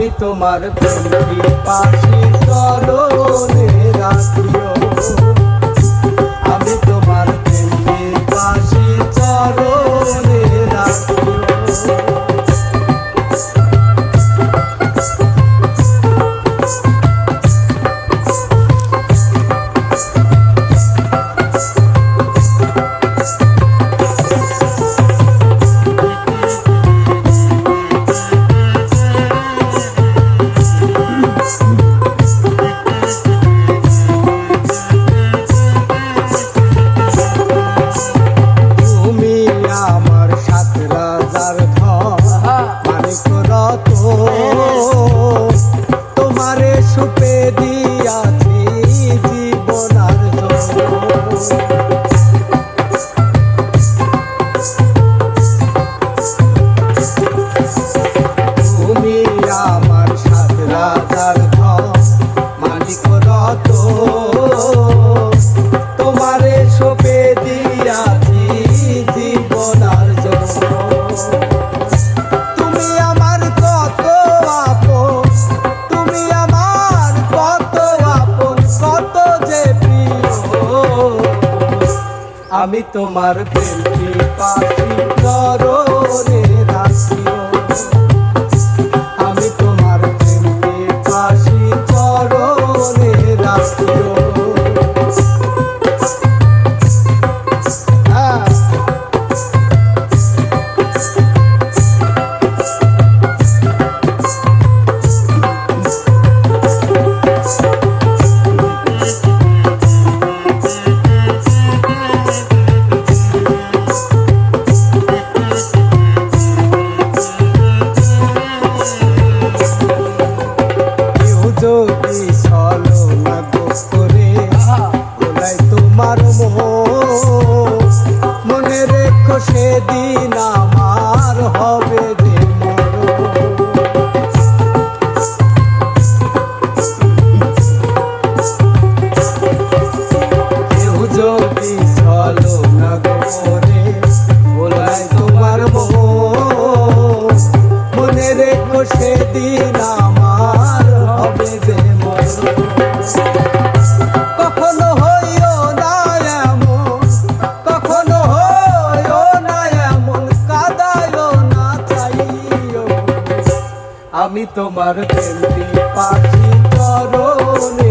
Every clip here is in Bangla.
আমি তোমার পাশে চলো রাখিও। দিয়া আমি তোমার প্রেমী পাখি নর রে রাশি মদিনা তোমার প্রেমী পাখি চরণে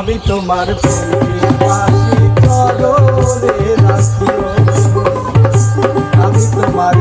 আমি তোমার আমি তোমার